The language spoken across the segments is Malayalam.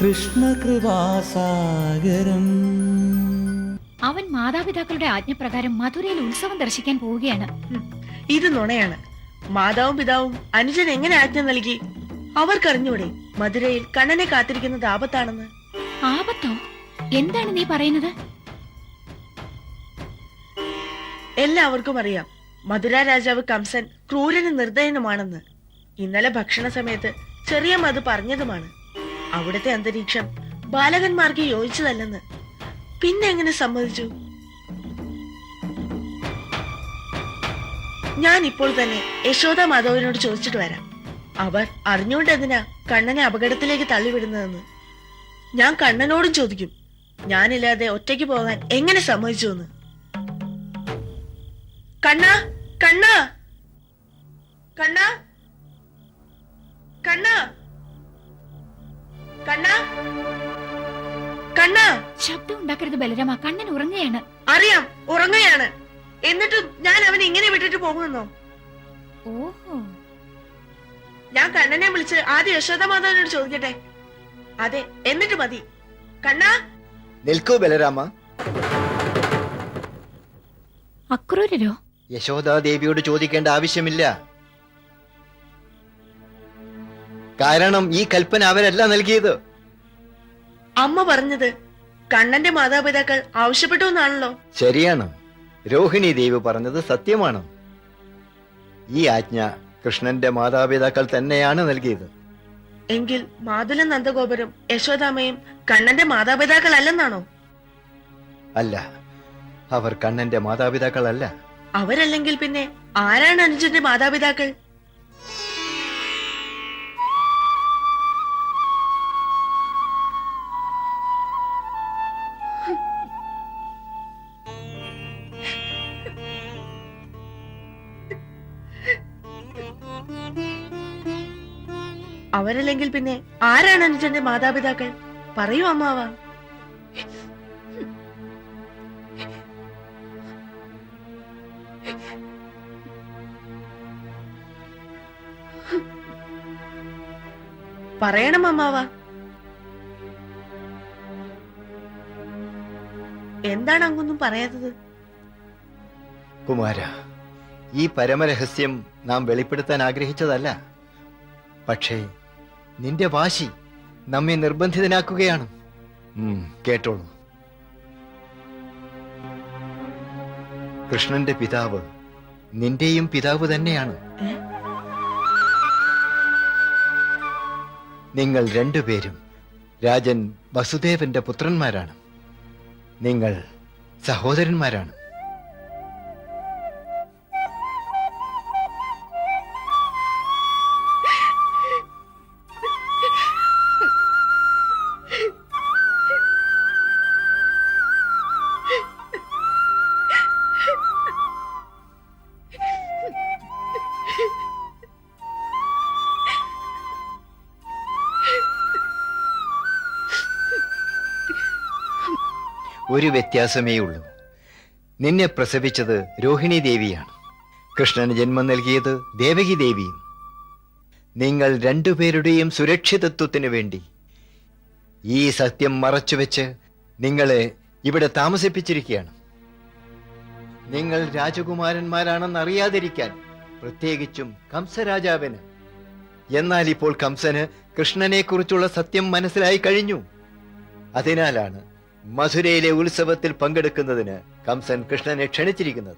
കൃഷ്ണകൃപാസാഗരം അവൻ മാതാപിതാക്കളുടെ ആജ്ഞപ്രകാരം മധുരയിൽ ഉത്സവം ദർശിക്കാൻ പോവുകയാണ്. ഇത് നുണയാണ്. മാതാവും പിതാവും അനുജൻ എങ്ങനെ ആജ്ഞ നൽകി? അവർക്കറിഞ്ഞൂടെ മധുരയിൽ കണ്ണനെ കാത്തിരിക്കുന്നത് ആപത്താണെന്ന്. ആപത്തോ? എന്താണ് നീ പറയുന്നത്? എല്ലാവർക്കും അറിയാം. മധുര രാജാവ് കംസൻ ക്രൂരനും നിർദ്ദയനുമാണെന്ന് ഇന്നലെ ഭക്ഷണ സമയത്ത് ചെറിയ മധു പറഞ്ഞതുമാണ്. അവിടുത്തെ അന്തരീക്ഷം ബാലകന്മാർക്ക് യോജിച്ചതല്ലെന്ന്. പിന്നെ എങ്ങനെ സമ്മതിച്ചു? ഞാൻ ഇപ്പോൾ തന്നെ യശോദ മാധവനോട് ചോദിച്ചിട്ട് വരാം. അവർ അറിഞ്ഞുകൊണ്ട് എന്തിനാ കണ്ണനെ അപകടത്തിലേക്ക് തള്ളിവിടുന്നതെന്ന്. ഞാൻ കണ്ണനോടും ചോദിക്കും. ഞാനില്ലാതെ ഒറ്റയ്ക്ക് പോകാൻ എങ്ങനെ സമ്മതിച്ചു എന്ന് കണ്ണാ കണ്ണാ. കണ്ണാ. കണ്ണാ. കണ്ണാ? കണ്ണാ? ശബ്ദം ഉണ്ടാക്കരുത് ബലരാമ. കണ്ണൻ ഉറങ്ങുകയാണ്. അറിയാം ഉറങ്ങുകയാണ്. എന്നിട്ട് ഞാൻ അവനെ ഇങ്ങനെ വിട്ടിട്ട് പോകുമെന്നോ? ഓഹോ. ഞാൻ കണ്ണനെ വിളിച്ച് ആദ്യം യശോദ മാതാവിനോട് ചോദിക്കട്ടെ? അതെ എന്നിട്ട് മതി. കണ്ണാ? നിൽക്കൂ ബലരാമ. അക്രൂരരോ? യശോദാദേവിയോട് ചോദിക്കേണ്ട ആവശ്യമില്ല. കാരണം ഈ കൽപ്പന അവരല്ല നൽകിയത്. അമ്മ പറഞ്ഞത് കണ്ണന്റെ മാതാപിതാക്കൾ ആവശ്യപ്പെട്ടു എന്നാണല്ലോ. ശരിയാണ്. രോഹിണി ദേവി പറഞ്ഞത് സത്യമാണ്. ഈ ആജ്ഞ കൃഷ്ണന്റെ മാതാപിതാക്കൾ തന്നെയാണ് നൽകിയത്. എങ്കിൽ മാതുല നന്ദഗോപുരം യശോദാമയും കണ്ണന്റെ മാതാപിതാക്കൾ അല്ലെന്നാണോ അല്ല. അവർ കണ്ണന്റെ മാതാപിതാക്കളല്ല. അവരല്ലെങ്കിൽ പിന്നെ ആരാണ് അനുജന്റെ മാതാപിതാക്കൾ? അവരല്ലെങ്കിൽ പിന്നെ ആരാണ് അനുജന്റെ മാതാപിതാക്കൾ? പറയൂ അമ്മാവ. പറയണം അമ്മാവ. എന്താണ് അങ്ങൊന്നും പറയാത്തത്? കുമാര ഈ പരമരഹസ്യം നാം വെളിപ്പെടുത്താൻ ആഗ്രഹിച്ചതല്ല. പക്ഷേ നിന്റെ വാശി നമ്മെ നിർബന്ധിതനാക്കുകയാണ്. കേട്ടോളൂ. കൃഷ്ണന്റെ പിതാവ് നിന്റെയും പിതാവ് തന്നെയാണ്. നിങ്ങൾ രണ്ടുപേരും രാജൻ വസുദേവന്റെ പുത്രന്മാരാണ്. നിങ്ങൾ സഹോദരന്മാരാണ്. ഒരു വ്യത്യാസമേ ഉള്ളൂ. നിന്നെ പ്രസവിച്ചത് രോഹിണി ദേവിയാണ്. കൃഷ്ണന് ജന്മം നൽകിയത് ദേവകി ദേവിയും. നിങ്ങൾ രണ്ടുപേരുടെയും സുരക്ഷിതത്വത്തിനു വേണ്ടി ഈ സത്യം മറച്ചുവെച്ച് നിങ്ങളെ ഇവിടെ താമസിപ്പിച്ചിരിക്കുകയാണ്. നിങ്ങൾ രാജകുമാരന്മാരാണെന്ന് അറിയാതിരിക്കാൻ പ്രത്യേകിച്ചും കംസരാജാവിന്. എന്നാൽ ഇപ്പോൾ കംസന് കൃഷ്ണനെ കുറിച്ചുള്ള സത്യം മനസ്സിലായി കഴിഞ്ഞു. അതിനാലാണ് മധുരയിലെ ഉത്സവത്തിൽ പങ്കെടുക്കുന്നതിന് കംസൻ കൃഷ്ണനെ ക്ഷണിച്ചിരിക്കുന്നത്.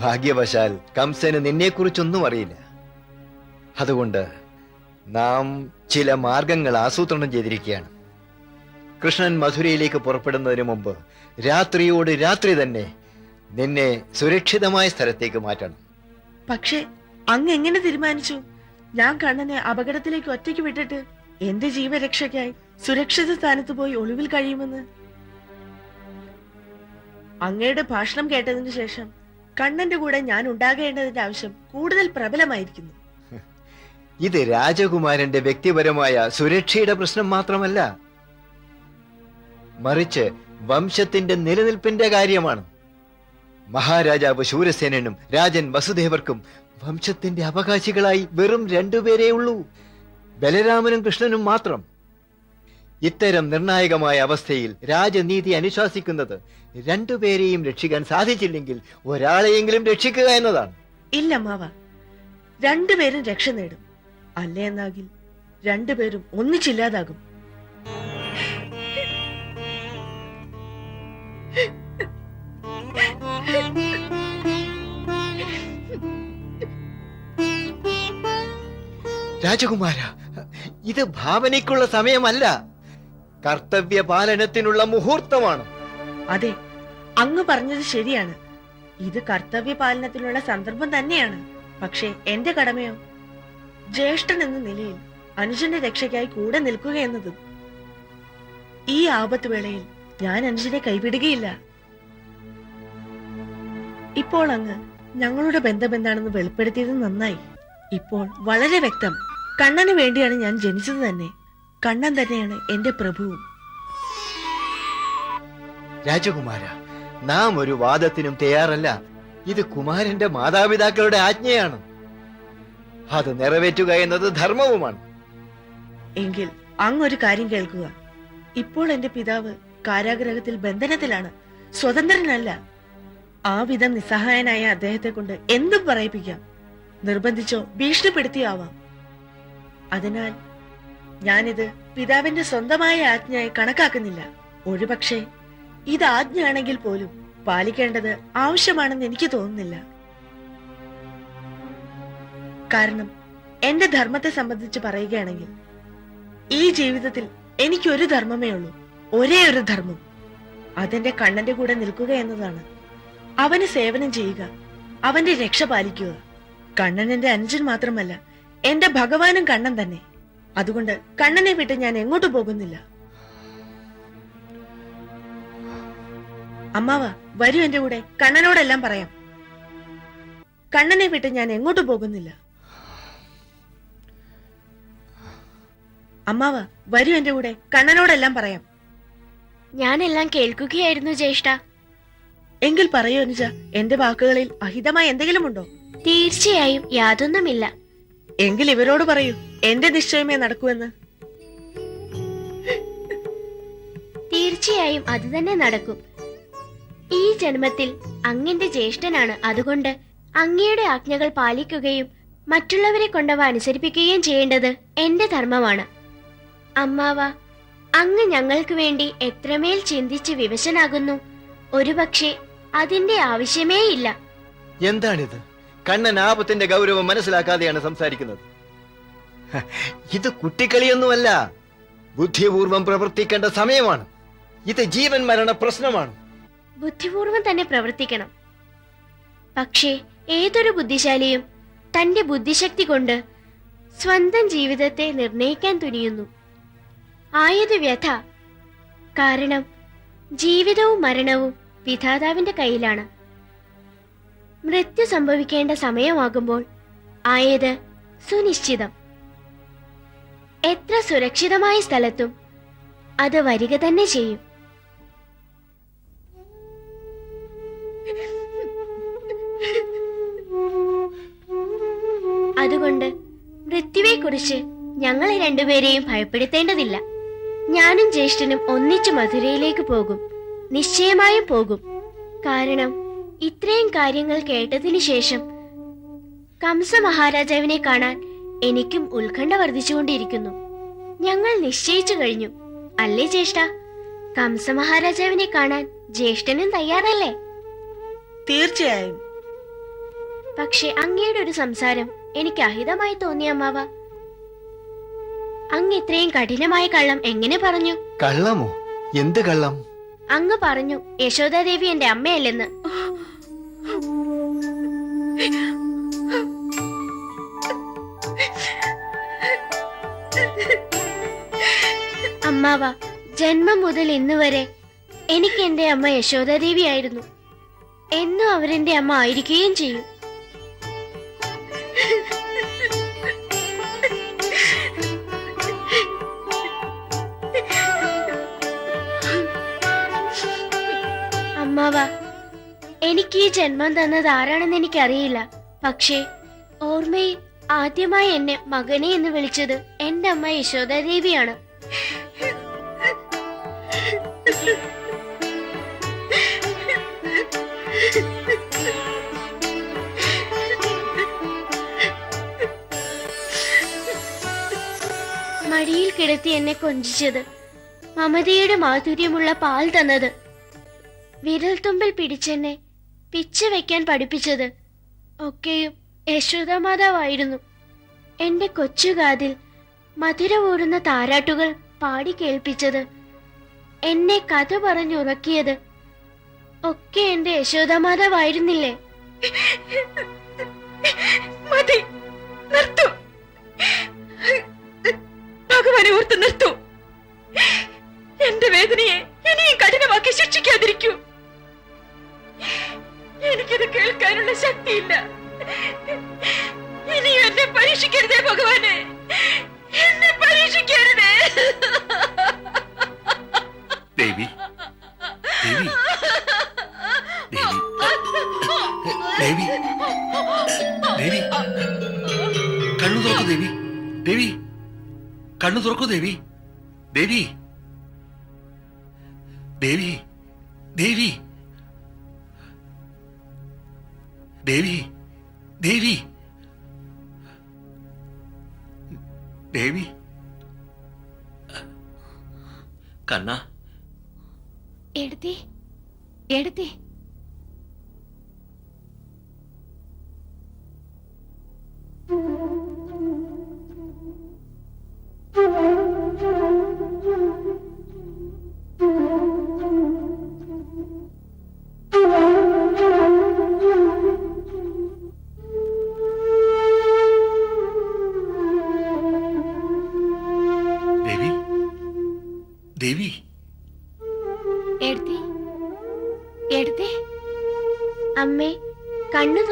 ഭാഗ്യവശാൽ കംസന് നിന്നെക്കുറിച്ചൊന്നും അറിയില്ല. അതുകൊണ്ട് നാം ചില മാർഗങ്ങൾ ആസൂത്രണം ചെയ്തിരിക്കുകയാണ്. കൃഷ്ണൻ മധുരയിലേക്ക് പുറപ്പെടുന്നതിന് മുമ്പ് രാത്രിയോട് രാത്രി തന്നെ നിന്നെ സുരക്ഷിതമായ സ്ഥലത്തേക്ക് മാറ്റണം. പക്ഷേ അങ്ങ് എങ്ങനെ തീരുമാനിച്ചു? ഞാൻ കണ്ണനെ അപകടത്തിലേക്ക് ഒറ്റയ്ക്ക് വിട്ടിട്ട് എന്റെ ജീവരക്ഷയ്ക്കായി സുരക്ഷിത സ്ഥാനത്ത് പോയി ഒളിവിൽ കഴിയുമെന്ന്. അങ്ങയുടെ ഭാഷണം കേട്ടതിന് ശേഷം കണ്ണന്റെ കൂടെ ഞാൻ ഉണ്ടാകേണ്ടതിന്റെ ആവശ്യം കൂടുതൽ പ്രബലമായിരിക്കുന്നു. ഇത് രാജകുമാരന്റെ വ്യക്തിപരമായ സുരക്ഷയുടെ പ്രശ്നം മാത്രമല്ല മറിച്ച് വംശത്തിന്റെ നിലനിൽപ്പിന്റെ കാര്യമാണ്. മഹാരാജാവ് ശൂരസേനനും രാജൻ വസുദേവർക്കും വംശത്തിന്റെ അവകാശികളായി വെറും രണ്ടുപേരേ ഉള്ളൂ. ബലരാമനും കൃഷ്ണനും മാത്രം. ഇത്തരം നിർണായകമായ അവസ്ഥയിൽ രാജനീതി അനുശാസിക്കുന്നത് രണ്ടുപേരെയും രക്ഷിക്കാൻ സാധിച്ചില്ലെങ്കിൽ ഒരാളെയെങ്കിലും രക്ഷിക്കുക എന്നതാണ്. ഇല്ല മാവ. രണ്ടുപേരും രക്ഷ നേടും. അല്ലേ എന്നാകിൽ രണ്ടുപേരും ഒന്നിച്ചില്ലാതാകും. രാജകുമാര ഇത് ഭാവനയ്ക്കുള്ള സമയമല്ല. കർത്തവ്യ പാലനത്തിനുള്ള മുഹൂർത്തമാണ്. അതെ അങ്ങ് പറഞ്ഞത് ശരിയാണ്. ഇത് കർത്തവ്യ പാലനത്തിനുള്ള സന്ദർഭം തന്നെയാണ്. പക്ഷേ എന്റെ കടമയോ? ജ്യേഷ്ഠൻ എന്ന നിലയിൽ അനുജന്റെ രക്ഷയ്ക്കായി കൂടെ നിൽക്കുക എന്നതും. ഈ ആപത്ത് വേളയിൽ ഞാൻ അനുജനെ കൈവിടുകയില്ല. ഇപ്പോൾ അങ്ങ് ഞങ്ങളുടെ ബന്ധം എന്താണെന്ന് വെളിപ്പെടുത്തിയത് നന്നായി. ഇപ്പോൾ വളരെ വ്യക്തം. കണ്ണന് വേണ്ടിയാണ് ഞാൻ ജനിച്ചത് തന്നെ. കണ്ണൻ തന്നെയാണ് എന്റെ പ്രഭുവും. രാജകുമാര നാം ഒരു വാദത്തിനും തയ്യാറല്ല. ഇത് കുമാരന്റെ മാതാപിതാക്കളുടെ ആജ്ഞയാണ്. അത് നിറവേറ്റുക എന്നത് ധർമ്മവുമാണ്. എങ്കിൽ അങ്ങൊരു ഒരു കാര്യം കേൾക്കുക. ഇപ്പോൾ എന്റെ പിതാവ് കാരാഗ്രഹത്തിൽ ബന്ധനത്തിലാണ്. സ്വതന്ത്രനല്ല. ആ വിധം നിസ്സഹായനായ അദ്ദേഹത്തെ കൊണ്ട് എന്തും പറയിപ്പിക്കാം. നിർബന്ധിച്ചോ ഭീഷണിപ്പെടുത്തിയോ ആവാം. അതിനാൽ ഞാനിത് പിതാവിന്റെ സ്വന്തമായ ആജ്ഞയായി കണക്കാക്കുന്നില്ല. ഒരുപക്ഷെ ഇത് ആജ്ഞയാണെങ്കിൽ പോലും പാലിക്കേണ്ടത് ആവശ്യമാണെന്ന് എനിക്ക് തോന്നുന്നില്ല. കാരണം എന്റെ ധർമ്മത്തെ സംബന്ധിച്ച് പറയുകയാണെങ്കിൽ ഈ ജീവിതത്തിൽ എനിക്കൊരു ധർമ്മമേ ഉള്ളൂ. ഒരേ ഒരു ധർമ്മം. അതെന്റെ കണ്ണന്റെ കൂടെ നിൽക്കുക എന്നതാണ്. അവന് സേവനം ചെയ്യുക അവന്റെ രക്ഷ പാലിക്കുക. കണ്ണൻ എന്റെ അനുജൻ മാത്രമല്ല എന്റെ ഭഗവാനും കണ്ണൻ തന്നെ. അതുകൊണ്ട് കണ്ണനെ വിട്ട് ഞാൻ എങ്ങോട്ട് പോകുന്നില്ല. അമ്മാവ വരൂ എന്റെ കൂടെ. കണ്ണനോടെല്ലാം പറയാം. കണ്ണനെ വിട്ട് ഞാൻ എങ്ങോട്ട് പോകുന്നില്ല. അമ്മാവ വരൂ എന്റെ കൂടെ. കണ്ണനോടെല്ലാം പറയാം. ഞാനെല്ലാം കേൾക്കുകയായിരുന്നു ജ്യേഷ്ഠ. എങ്കിൽ പറയൂ അനുജ എന്റെ വാക്കുകളിൽ അഹിതമായ എന്തെങ്കിലും ഉണ്ടോ? തീർച്ചയായും യാതൊന്നുമില്ല. എങ്കിൽ ഇവരോട് പറയൂ എന്റെ നിശ്ചയമേ നടക്കൂവെന്ന് തീർച്ചയായും അത് തന്നെ നടക്കും. ഈ ജന്മത്തിൽ അങ്ങിന്റെ ജ്യേഷ്ഠനാണ്. അതുകൊണ്ട് അങ്ങയുടെ ആജ്ഞകൾ പാലിക്കുകയും മറ്റുള്ളവരെ കൊണ്ടവ അനുസരിപ്പിക്കുകയും ചെയ്യേണ്ടത് എന്റെ ധർമ്മമാണ്. അമ്മാവ അങ്ങ് ഞങ്ങൾക്ക് വേണ്ടി എത്രമേൽ ചിന്തിച്ച് വിവശനാകുന്നു. ഒരുപക്ഷെ അതിന്റെ ആവശ്യമേ ഇല്ല എന്താണിത്? കണ്ണൻ ആപത്തിന്റെ ഗൗരവം മനസ്സിലാക്കാതെയാണ് സംസാരിക്കുന്നത്. ഇത് കുട്ടിക്കളിയൊന്നുമല്ല. ബുദ്ധിപൂർവം പ്രവർത്തിക്കേണ്ട സമയമാണ്. ഇത് ജീവൻ മരണ പ്രശ്നമാണ്. ബുദ്ധിപൂർവം തന്നെ പ്രവർത്തിക്കണം. പക്ഷേ ഏതൊരു ബുദ്ധിശാലിയും തന്റെ ബുദ്ധിശക്തി കൊണ്ട് സ്വന്തം ജീവിതത്തെ നിർണയിക്കാൻ തുനിയുന്നു. ആയത് വ്യഥ. കാരണം ജീവിതവും മരണവും വിധാതാവിന്റെ കയ്യിലാണ്. മൃത്യു സംഭവിക്കേണ്ട സമയമാകുമ്പോൾ ആയത് സുനിശ്ചിതം. എത്ര സുരക്ഷിതമായ സ്ഥലത്തും അത് വരിക തന്നെ ചെയ്യും. അതുകൊണ്ട് മൃത്യുവെക്കുറിച്ച് ഞങ്ങളെ രണ്ടുപേരെയും ഭയപ്പെടുത്തേണ്ടതില്ല. ഞാനും ജ്യേഷ്ഠനും ഒന്നിച്ചു മധുരയിലേക്ക് പോകും. നിശ്ചയമായും പോകും. കാരണം ഇത്രയും കാര്യങ്ങൾ കേട്ടതിനു ശേഷം കംസ മഹാരാജാവിനെ കാണാൻ എനിക്കും ഉത്കണ്ഠ വർദ്ധിച്ചുകൊണ്ടിരിക്കുന്നു. ഞങ്ങൾ നിശ്ചയിച്ചു കഴിഞ്ഞു. അല്ലേ ജ്യേഷ്ഠ? കംസ മഹാരാജാവിനെ കാണാൻ ജ്യേഷ്ഠനും തയ്യാറല്ലേ? തീർച്ചയായും. പക്ഷെ അങ്ങയുടെ ഒരു സംസാരം എനിക്ക് അഹിതമായി തോന്നി അമ്മാവ. അങ്ങ് ഇത്രയും കഠിനമായ കള്ളം എങ്ങനെ പറഞ്ഞു? കള്ളമോ? എന്ത് കള്ളം? അങ്ങ് പറഞ്ഞു യശോദാദേവി എന്റെ അമ്മയല്ലെന്ന്. അമ്മാവ ജന്മം മുതൽ ഇന്ന് വരെ എനിക്ക് എന്റെ അമ്മ യശോദാദേവിയായിരുന്നു എന്നും അവരെന്റെ അമ്മ ആയിരിക്കുകയും ചെയ്യും. എനിക്ക് ഈ ജന്മം തന്നത് ആരാണെന്ന് എനിക്കറിയില്ല. പക്ഷേ ഓർമ്മയിൽ ആദ്യമായി എന്നെ മകനെ എന്ന് വിളിച്ചത് എന്റെ അമ്മ യശോദാദേവിയാണ്. മടിയിൽ കിടത്തി എന്നെ കൊഞ്ചിച്ചത് മമതയുടെ മാധുര്യമുള്ള പാൽ തന്നത്. വിരൽത്തുമ്പിൽ പിടിച്ചെന്നെ പിച്ച വെക്കാൻ പഠിപ്പിച്ചത്. ഒക്കെയും യശോദാമാതാവായിരുന്നു എന്റെ കൊച്ചുകാതിൽ ഓടുന്ന താരാട്ടുകൾ പാടി കേൾപ്പിച്ചത്. എന്നെ കഥ പറഞ്ഞുറക്കിയത് ഒക്കെ എന്റെ യശോദമാതാവായിരുന്നില്ലേ മതി. ഭഗവാനെ ഓർത്ത് നിർത്തു. എന്റെ വേദനയെ ഇനിയും കഠിനമാക്കി ശിക്ഷിക്കാതിരിക്കൂ. എനിക്കിത് കേൾക്കാനുള്ള ശക്തിയില്ല. ഇനി എന്നെ പരീക്ഷിക്കരുതേ ഭഗവാനെ. എന്നെ പരീക്ഷിക്കരുതേ. ദേവി ദേവി ദേവി. ദേവി കണ്ണു തുറക്കൂ ദേവി. ദേവി കണ്ണു തുറക്കൂ ദേവി. ദേവി ദേവി ദേവി. ദേവി ദേവി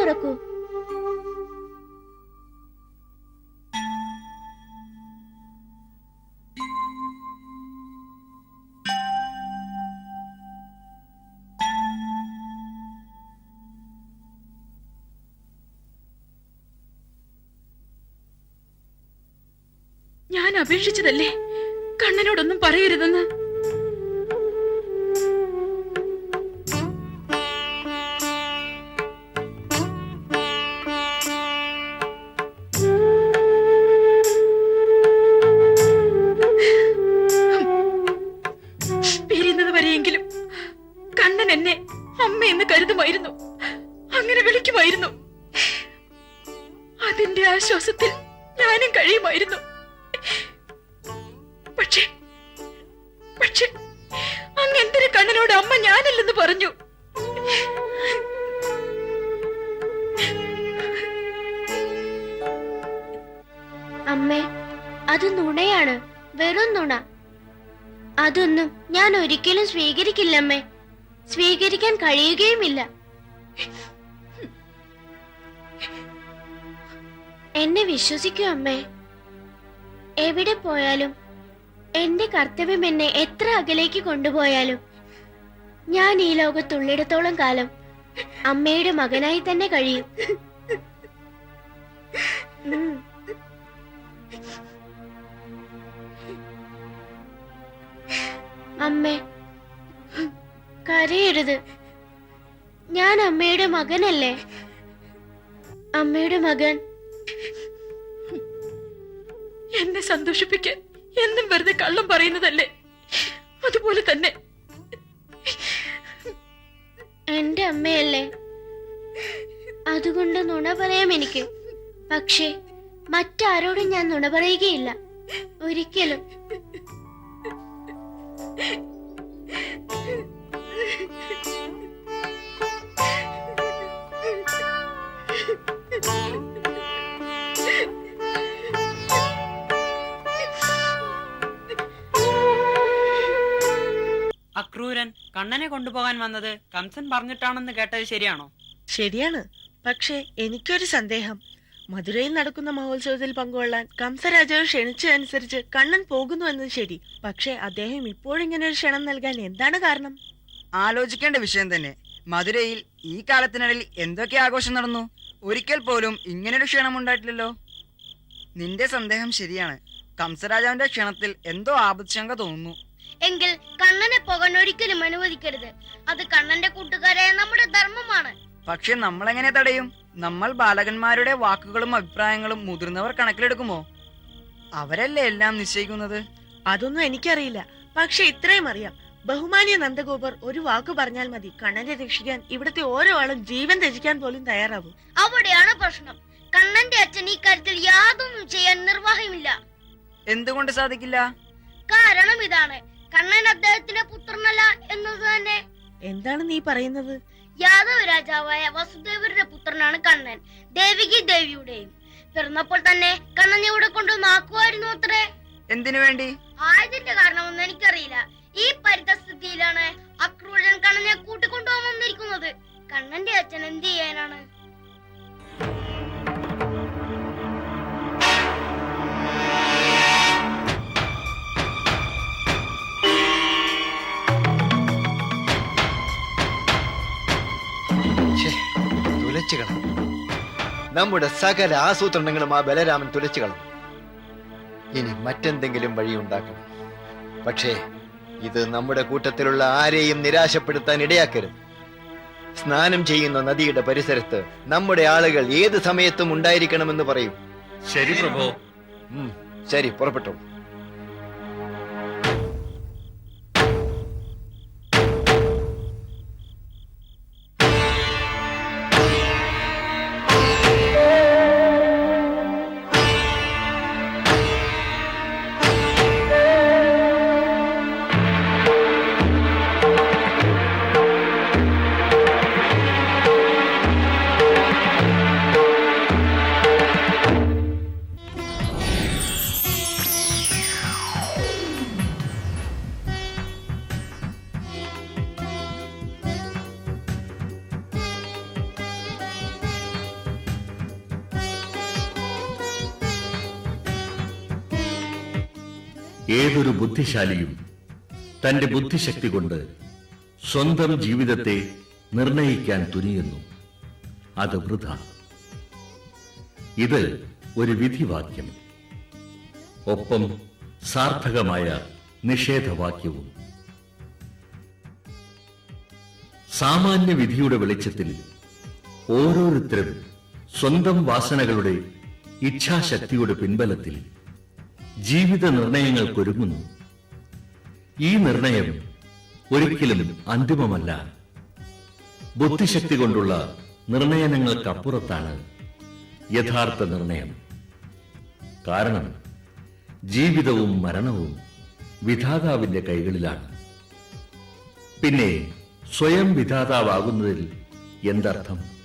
തുറക്കൂ. ഞാൻ അപേക്ഷിച്ചതല്ലേ? കണ്ണനോടൊന്നും പറയരുതെന്ന്. അതൊന്നും ഞാൻ ഒരിക്കലും സ്വീകരിക്കില്ലമ്മേ. സ്വീകരിക്കാൻ കഴിയുകയുമില്ല. എന്നെ വിശ്വസിക്കൂ അമ്മേ. എവിടെ പോയാലും എന്റെ കർത്തവ്യം എന്നെ എത്ര അകലേക്ക് കൊണ്ടുപോയാലും ഞാൻ ഈ ലോകത്തുള്ളിടത്തോളം കാലം അമ്മയുടെ മകനായി തന്നെ കഴിയും. മകനല്ലേ? അമ്മയുടെ മകൻ. എന്നെ സന്തോഷിപ്പിക്കാൻ എന്നും വെറുതെ കള്ളം പറയുന്നതല്ലേ? അതുപോലെ തന്നെ എന്റെ അമ്മയല്ലേ? അതുകൊണ്ട് നുണ പറയാം എനിക്ക്. പക്ഷേ മറ്റാരോടും ഞാൻ നുണ പറയുകയില്ല. ഒരിക്കലും. കണ്ണനെ കൊണ്ടുപോകാൻ വന്നത് കംസൻ പറഞ്ഞിട്ടാണെന്ന് കേട്ടത് ശരിയാണോ? ശരിയാണ്. പക്ഷേ എനിക്കൊരു സന്ദേഹം. മധുരയിൽ നടക്കുന്ന മഹോത്സവത്തിൽ പങ്കുകൊള്ളാൻ കംസരാജാവ് ക്ഷണിച്ചതനുസരിച്ച് കണ്ണൻ പോകുന്നു എന്നത് ശരി. പക്ഷേ അദ്ദേഹം ഇപ്പോഴിങ്ങനെ ഒരു ക്ഷണം നൽകാൻ എന്താണ് കാരണം? ആലോചിക്കേണ്ട വിഷയം തന്നെ. മധുരയിൽ ഈ കാലത്തിനിടയിൽ എന്തൊക്കെ ആഘോഷം നടന്നു? ഒരിക്കൽ പോലും ഇങ്ങനൊരു ക്ഷണം ഉണ്ടായിട്ടില്ലല്ലോ. നിന്റെ സന്ദേഹം ശരിയാണ്. കംസരാജാവിന്റെ ക്ഷണത്തിൽ എന്തോ ആപത്ശങ്ക തോന്നുന്നു. എങ്കിൽ കണ്ണനെ പോകാൻ ഒരിക്കലും അനുവദിക്കരുത്. അത് കണ്ണന്റെ കൂട്ടുകാരായ നമ്മുടെ ധർമ്മമാണ്. പക്ഷെ നമ്മൾ എങ്ങനെ തടയും? നമ്മൾ ബാലകന്മാരുടെ വാക്കുകളും അഭിപ്രായങ്ങളും മുതിർന്നവർ കണക്കിലെടുക്കുമോ? അവരല്ലേ എല്ലാം നിശ്ചയിക്കുന്നത്? അതൊന്നും എനിക്കറിയില്ല. പക്ഷെ ഇത്രയും അറിയാം. ബഹുമാനിയ നന്ദഗോപർ ഒരു വാക്ക് പറഞ്ഞാൽ മതി. കണ്ണനെ രക്ഷിക്കാൻ ഇവിടുത്തെ ഓരോ ആളും ജീവൻ ത്യജിക്കാൻ പോലും തയ്യാറാവും. അവിടെയാണ് പ്രശ്നം. കണ്ണന്റെ അച്ഛൻ ഈ കാര്യത്തിൽ യാതൊന്നും ചെയ്യാൻ നിർവാഹമില്ല. എന്തുകൊണ്ട് സാധിക്കില്ല? കാരണം ഇതാണ്. കണ്ണൻ അദ്ദേഹത്തിന്റെ പുത്രനല്ല എന്നത് തന്നെ. എന്താണ് നീ പറയുന്നത്? യാദവ രാജാവായ വസുദേവരുടെ പുത്രനാണ് കണ്ണൻ ദേവികി ദേവിയുടെയും. പിറന്നപ്പോൾ തന്നെ കണ്ണൻ ഇവിടെ കൊണ്ടുവന്നാക്കുമായിരുന്നു അത്രേ? എന്തിനു വേണ്ടി? ആയതിന്റെ കാരണമൊന്നും എനിക്കറിയില്ല. ഈ പരിതസ്ഥിതിയിലാണ് അക്രൂരൻ കണ്ണനെ കൂട്ടിക്കൊണ്ടുപോകാൻ വന്നിരിക്കുന്നത്. കണ്ണന്റെ അച്ഛൻ എന്ത് ചെയ്യാനാണ്? നമ്മുടെ സകല ആസൂത്രണങ്ങളും ആ ബലരാമൻ തുലച്ചു കളഞ്ഞു. ഇനി മറ്റെന്തെങ്കിലും വഴി ഉണ്ടാക്കണം. പക്ഷേ ഇത് നമ്മുടെ കൂട്ടത്തിലുള്ള ആരെയും നിരാശപ്പെടുത്താൻ ഇടയാക്കരുത്. സ്നാനം ചെയ്യുന്ന നദിയുടെ പരിസരത്ത് നമ്മുടെ ആളുകൾ ഏത് സമയത്തും ഉണ്ടായിരിക്കണമെന്ന് പറയും. ശരി പ്രഭോ. ശരി പുറപ്പെട്ടു ഏതൊരു ബുദ്ധിശാലിയും തന്റെ ബുദ്ധിശക്തി കൊണ്ട് സ്വന്തം ജീവിതത്തെ നിർണയിക്കാൻ തുനിയുന്നു. അത് വൃഥ ഇത് ഒരു വിധിവാക്യം. ഒപ്പം സാർത്ഥകമായ നിഷേധവാക്യവും. സാമാന്യ വിധിയുടെ വെളിച്ചത്തിൽ ഓരോരുത്തരും സ്വന്തം വാസനകളുടെ ഇച്ഛാശക്തിയുടെ പിൻബലത്തിൽ ജീവിത നിർണയങ്ങൾക്കൊരുങ്ങുന്നു ഈ നിർണയം ഒരിക്കലും അന്തിമമല്ല. ബുദ്ധിശക്തി കൊണ്ടുള്ള നിർണയനങ്ങൾക്കപ്പുറത്താണ് യഥാർത്ഥ നിർണയം. കാരണം ജീവിതവും മരണവും വിധാതാവിന്റെ കൈകളിലാണ്. പിന്നെ സ്വയം വിധാതാവാകുന്നതിൽ എന്തർത്ഥം?